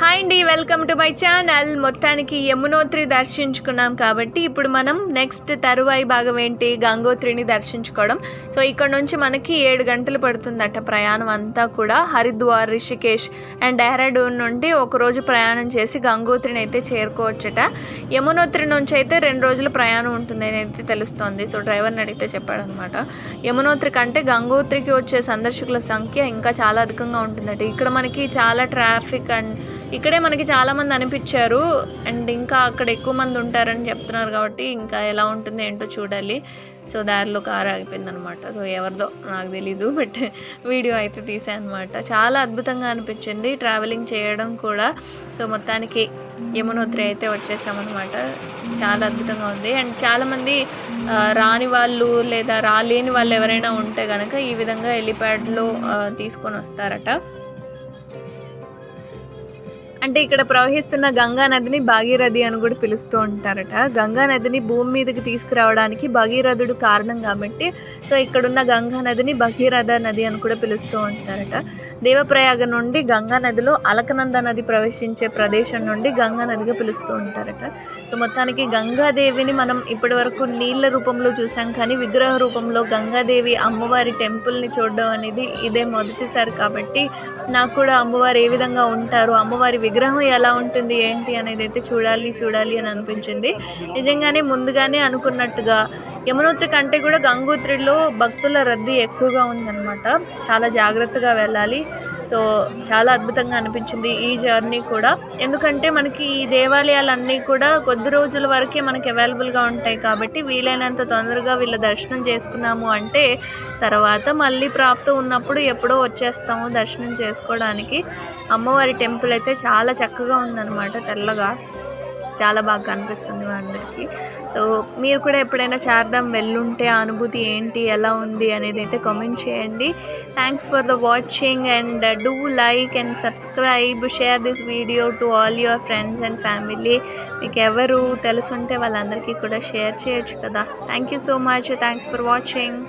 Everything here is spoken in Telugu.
హాయ్ అండి వెల్కమ్ టు మై ఛానల్ మొత్తానికి యమునోత్రి దర్శించుకున్నాం కాబట్టి ఇప్పుడు మనం నెక్స్ట్ తరువాయి భాగం ఏంటి? గంగోత్రిని దర్శించుకోవడం. సో ఇక్కడ నుంచి మనకి ఏడు గంటలు పడుతుందట ప్రయాణం అంతా కూడా. హరిద్వార్ రిషికేష్ అండ్ డెహ్రాడూన్ నుండి ఒక రోజు ప్రయాణం చేసి గంగోత్రిని అయితే చేరుకోవచ్చట. యమునోత్రి నుంచి అయితే రెండు రోజుల ప్రయాణం ఉంటుంది అని అయితే తెలుస్తోంది. సో డ్రైవర్ని అడిగితే చెప్పాడనమాట. యమునోత్రి కంటే గంగోత్రికి వచ్చే సందర్శకుల సంఖ్య ఇంకా చాలా అధికంగా ఉంటుందట. ఇక్కడ మనకి చాలా ట్రాఫిక్ అండ్ ఇక్కడే మనకి చాలామంది అనిపించారు. అండ్ ఇంకా అక్కడ ఎక్కువ మంది ఉంటారని చెప్తున్నారు కాబట్టి ఇంకా ఎలా ఉంటుంది ఏంటో చూడాలి. సో దారిలో కారు ఆగిపోయింది అనమాట సో ఎవరిదో నాకు తెలీదు బట్ వీడియో అయితే తీసాను అనమాట చాలా అద్భుతంగా అనిపించింది ట్రావెలింగ్ చేయడం కూడా. సో మొత్తానికి యమునోత్రి అయితే వచ్చేసామన్నమాట చాలా అద్భుతంగా ఉంది. అండ్ చాలామంది రాని వాళ్ళు లేదా రాలేని వాళ్ళు ఎవరైనా ఉంటే కనుక ఈ విధంగా హెలిప్యాడ్లో తీసుకొని వస్తారట. అంటే ఇక్కడ ప్రవహిస్తున్న గంగా నదిని భాగీరథి అని కూడా పిలుస్తూ ఉంటారట. గంగా నదిని భూమి మీదకి తీసుకురావడానికి భగీరథుడు కారణం కాబట్టి సో ఇక్కడున్న గంగా నదిని భగీరథ నది అని కూడా పిలుస్తూ ఉంటారట. దేవప్రయాగ నుండి గంగా నదిలో అలకనంద నది ప్రవేశించే ప్రదేశం నుండి గంగా నదిగా పిలుస్తూ ఉంటారట. సో మొత్తానికి గంగాదేవిని మనం ఇప్పటి వరకు నీళ్ళ రూపంలో చూసాం కానీ విగ్రహ రూపంలో గంగాదేవి అమ్మవారి టెంపుల్ని చూడడం అనేది ఇదే మొదటిసారి కాబట్టి నాకు కూడా అమ్మవారు ఏ విధంగా ఉంటారు అమ్మవారి విగ్రహం ఎలా ఉంటుంది ఏంటి అనేది అయితే చూడాలి చూడాలి అని అనిపించింది. నిజంగానే ముందుగానే అనుకున్నట్టుగా యమునోత్రి కంటే కూడా గంగోత్రిలో భక్తుల రద్దీ ఎక్కువగా ఉందన్నమాట. చాలా జాగ్రత్తగా వెళ్ళాలి. సో చాలా అద్భుతంగా అనిపించింది ఈ జర్నీ కూడా. ఎందుకంటే మనకి ఈ దేవాలయాలన్నీ కూడా కొద్ది రోజుల వరకే మనకి అవైలబుల్గా ఉంటాయి కాబట్టి వీలైనంత తొందరగా వీళ్ళ దర్శనం చేసుకున్నాము అంటే తర్వాత మళ్ళీ ప్రాప్తం ఉన్నప్పుడు ఎప్పుడో వచ్చేస్తాము దర్శనం చేసుకోవడానికి. అమ్మవారి టెంపుల్ అయితే చాలా చక్కగా ఉందన్నమాట తెల్లగా. చాలా బాగా కనిపిస్తుంది మా అందరికీ. సో మీరు కూడా ఎప్పుడైనా చార్ధామ్ వెళ్ళుంటే ఆ అనుభూతి ఏంటి ఎలా ఉంది అనేది అయితే కామెంట్ చేయండి. Thanks for the watching and do like and subscribe share this video to all your friends and family మీకు ఎవరు తెలుసుంటే వాళ్ళందరికీ కూడా షేర్ చేయొచ్చు కదా. Thank you so much thanks for watching